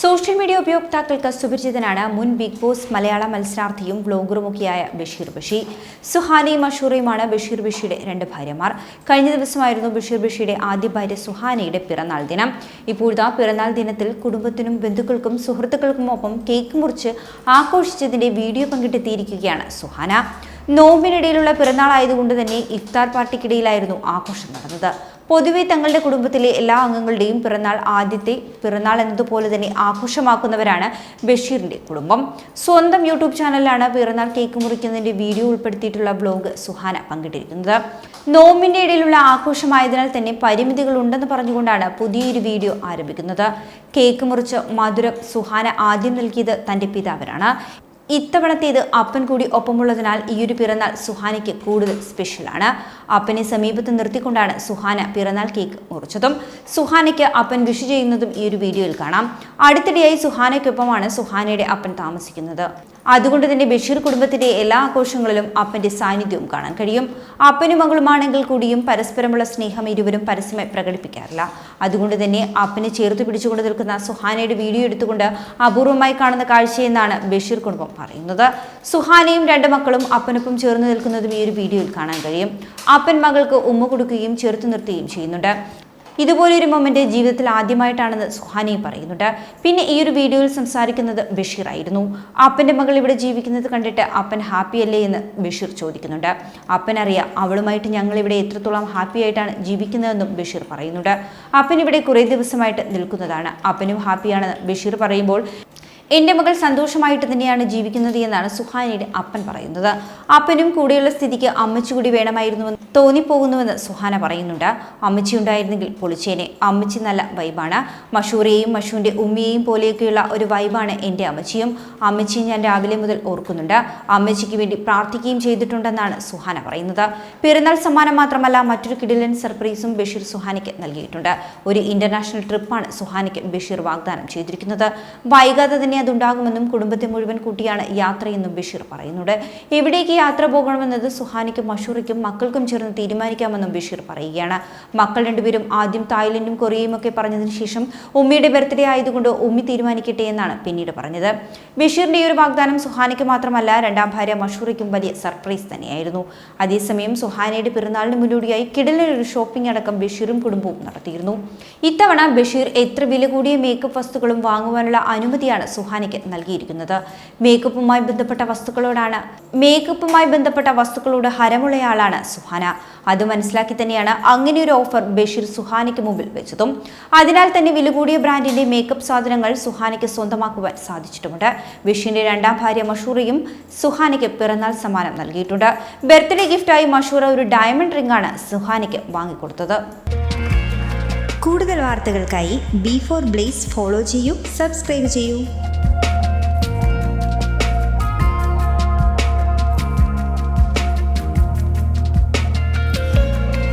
Social media ഉപയോക്താക്കൾക്ക് സുപരിചിതനാണ് മുൻ big boss മലയാള മത്സരാർത്ഥിയും വ്ലോഗറുമൊക്കെയായ ബഷീർ ബഷി. സുഹാനയും അഷൂറയുമാണ് ബഷീർ ബഷിയുടെ രണ്ട് ഭാര്യമാർ. കഴിഞ്ഞ ദിവസമായിരുന്നു ബഷീർ ബഷിയുടെ ആദ്യ ഭാര്യ സുഹാനയുടെ പിറന്നാൾ ദിനം. ഇപ്പോഴത്തെ പിറന്നാൾ ദിനത്തിൽ കുടുംബത്തിനും ബന്ധുക്കൾക്കും സുഹൃത്തുക്കൾക്കും ഒപ്പം കേക്ക് മുറിച്ച് ആഘോഷിച്ചതിന്റെ വീഡിയോ പങ്കിട്ടെത്തിയിരിക്കുകയാണ് സുഹാന. നോമ്പിനിടയിലുള്ള പിറന്നാൾ ആയതുകൊണ്ട് തന്നെ ഇഫ്താർ പാർട്ടിക്കിടയിലായിരുന്നു ആഘോഷം നടന്നത്. പൊതുവെ തങ്ങളുടെ കുടുംബത്തിലെ എല്ലാ അംഗങ്ങളുടെയും പിറന്നാൾ ആദ്യത്തെ പിറന്നാൾ എന്നതുപോലെ തന്നെ ആഘോഷമാക്കുന്നവരാണ് ബഷീറിന്റെ കുടുംബം. സ്വന്തം യൂട്യൂബ് ചാനലിലാണ് പിറന്നാൾ കേക്ക് മുറിക്കുന്നതിന്റെ വീഡിയോ ഉൾപ്പെടുത്തിയിട്ടുള്ള ബ്ലോഗ് സുഹാന പങ്കിട്ടിരിക്കുന്നത്. നോമ്പിന്റെ ഇടയിലുള്ള ആഘോഷമായതിനാൽ തന്നെ പരിമിതികൾ ഉണ്ടെന്ന് പറഞ്ഞുകൊണ്ടാണ് പുതിയൊരു വീഡിയോ ആരംഭിക്കുന്നത്. കേക്ക് മുറിച്ച് മധുരം സുഹാന ആദ്യം നൽകിയത് തന്റെ പിതാവിനാണ്. ഇത്തവണത്തേത് അപ്പൻ കൂടി ഒപ്പമുള്ളതിനാൽ ഈ ഒരു പിറന്നാൾ സുഹാനയ്ക്ക് കൂടുതൽ സ്പെഷ്യലാണ് അപ്പനെ സമീപത്ത് നിർത്തിക്കൊണ്ടാണ് സുഹാന പിറന്നാൾ കേക്ക് മുറിച്ചതും. സുഹാനയ്ക്ക് അപ്പൻ വിഷു ചെയ്യുന്നതും ഈ ഒരു വീഡിയോയിൽ കാണാം. അടുത്തിടെയായി സുഹാനയ്ക്കൊപ്പമാണ് സുഹാനയുടെ അപ്പൻ താമസിക്കുന്നത്. അതുകൊണ്ട് തന്നെ ബഷീർ കുടുംബത്തിന്റെ എല്ലാ ആഘോഷങ്ങളിലും അപ്പന്റെ സാന്നിധ്യവും കാണാൻ കഴിയും. അപ്പനും മകളുമാണെങ്കിൽ കൂടിയും പരസ്പരമുള്ള സ്നേഹം ഇരുവരും പരസ്യമായി പ്രകടിപ്പിക്കാറില്ല. അതുകൊണ്ട് തന്നെ അപ്പനെ ചേർത്ത് പിടിച്ചുകൊണ്ട് നിൽക്കുന്ന സുഹാനയുടെ വീഡിയോ എടുത്തുകൊണ്ട് അപൂർവമായി കാണുന്ന കാഴ്ചയെന്നാണ് ബഷീർ കുടുംബം പറയുന്നത്. സുഹാനയും രണ്ട് മക്കളും അപ്പനൊപ്പം ചേർന്ന് നിൽക്കുന്നതും ഈ ഒരു വീഡിയോയിൽ കാണാൻ കഴിയും. അപ്പൻ മകൾക്ക് ഉമ്മ കൊടുക്കുകയും ചേർത്ത് നിർത്തുകയും ചെയ്യുന്നുണ്ട്. ഇതുപോലൊരു മൊമെന്റ് ജീവിതത്തിൽ ആദ്യമായിട്ടാണെന്ന് സുഹാനി പറയുന്നുണ്ട്. പിന്നെ ഈ ഒരു വീഡിയോയിൽ സംസാരിക്കുന്നത് ബഷീർ ആയിരുന്നു. അപ്പന്റെ മകൾ ഇവിടെ ജീവിക്കുന്നത് കണ്ടിട്ട് അപ്പൻ ഹാപ്പി അല്ലേ എന്ന് ബഷീർ ചോദിക്കുന്നുണ്ട്. അപ്പൻ അറിയാം അവളുമായിട്ട് ഞങ്ങൾ ഇവിടെ എത്രത്തോളം ഹാപ്പി ആയിട്ടാണ് ജീവിക്കുന്നതെന്നും ബഷീർ പറയുന്നുണ്ട്. അപ്പൻ ഇവിടെ കുറേ ദിവസമായിട്ട് നിൽക്കുന്നതാണ്. അപ്പനും ഹാപ്പിയാണെന്ന് ബഷീർ പറയുമ്പോൾ എന്റെ മകൾ സന്തോഷമായിട്ട് തന്നെയാണ് ജീവിക്കുന്നത് എന്നാണ് സുഹാനയുടെ അപ്പൻ പറയുന്നത്. അപ്പനും കൂടെയുള്ള സ്ഥിതിക്ക് അമ്മച്ചി കൂടി വേണമായിരുന്നുവെന്ന് തോന്നിപ്പോകുന്നുവെന്ന് സുഹാന പറയുന്നുണ്ട്. അമ്മച്ചി ഉണ്ടായിരുന്നെങ്കിൽ പൊളിച്ചേനെ. അമ്മച്ചി നല്ല വൈബാണ്. മഷൂറയെയും മഷൂന്റെ ഉമ്മയെയും പോലെയൊക്കെയുള്ള ഒരു വൈബാണ് എന്റെ അമ്മച്ചിയും. അമ്മച്ചിയും ഞാൻ രാവിലെ മുതൽ ഓർക്കുന്നുണ്ട്. അമ്മച്ചിക്ക് വേണ്ടി പ്രാർത്ഥിക്കുകയും ചെയ്തിട്ടുണ്ടെന്നാണ് സുഹാന പറയുന്നത്. പിറന്നാൾ സമ്മാനം മാത്രമല്ല മറ്റൊരു കിടിലൻ സർപ്രൈസും ബഷീർ സുഹാനയ്ക്ക് നൽകിയിട്ടുണ്ട്. ഒരു ഇന്റർനാഷണൽ ട്രിപ്പാണ് സുഹാനയ്ക്ക് ബഷീർ വാഗ്ദാനം ചെയ്തിരിക്കുന്നത്. വൈകാതെ തന്നെ അതുണ്ടാകുമെന്നും കുടുംബത്തെ മുഴുവൻ കൂട്ടിയാണ് യാത്രയെന്നും ബഷീർ പറയുന്നുണ്ട്. എവിടേക്ക് യാത്ര പോകണമെന്നത് സുഹാനിക്കും മഷൂറിക്കും മക്കൾക്കും ചേർന്ന് തീരുമാനിക്കാമെന്നും ബഷീർ പറയുകയാണ്. മക്കൾ രണ്ടുപേരും ആദ്യം തായ്ലൻഡും കൊറിയയും ഒക്കെ പറഞ്ഞതിന് ശേഷം ഉമ്മിയുടെ ബർത്ത്ഡേ ആയതുകൊണ്ട് ഉമ്മി തീരുമാനിക്കട്ടെ എന്നാണ് പിന്നീട് പറഞ്ഞത്. ബഷീറിന്റെ ഈ ഒരു വാഗ്ദാനം സുഹാനിക്ക് മാത്രമല്ല രണ്ടാം ഭാര്യ മഷൂറിക്കും വലിയ സർപ്രൈസ് തന്നെയായിരുന്നു. അതേസമയം സുഹാനയുടെ പിറന്നാളിന് മുന്നോടിയായി കിടലൊരു ഷോപ്പിംഗ് അടക്കം ബഷീറും കുടുംബവും നടത്തിയിരുന്നു. ഇത്തവണ ബഷീർ എത്ര വില കൂടിയ മേക്കപ്പ് വസ്തുക്കളും വാങ്ങുവാനുള്ള അനുമതിയാണ് സുഹാനയ്ക്ക് നൽകിയിരിക്കുന്നത്. മേക്കപ്പുമായി ബന്ധപ്പെട്ട വസ്തുക്കളോടാണ്. മേക്കപ്പുമായി ബന്ധപ്പെട്ട വസ്തുക്കളോട് ഹരമുള്ളയാളാണ് സുഹാന. അത് മനസ്സിലാക്കി തന്നെയാണ് അങ്ങനെ ഒരു ഓഫർ ബഷീർ സുഹാനയ്ക്ക് മുമ്പിൽ വെച്ചതും. അതിനാൽ തന്നെ വില കൂടിയ ബ്രാൻഡിന്റെ മേക്കപ്പ് സാധനങ്ങൾ സുഹാനയ്ക്ക് സ്വന്തമാക്കുവാൻ സാധിച്ചിട്ടുമുണ്ട്. ബഷീറിന്റെ രണ്ടാം ഭാര്യ മഷൂറയും സുഹാനയ്ക്ക് പിറന്നാൾ സമ്മാനം നൽകിയിട്ടുണ്ട്. ബർത്ത്ഡേ ഗിഫ്റ്റായി മഷൂറ ഒരു ഡയമണ്ട് റിംഗ് ആണ് സുഹാനയ്ക്ക് വാങ്ങിക്കൊടുത്തത്. കൂടുതൽ വാർത്തകൾക്കായി ബി ഫോർ ബ്ലേസ് ഫോളോ ചെയ്യൂ സബ്സ്ക്രൈബ് ചെയ്യൂ.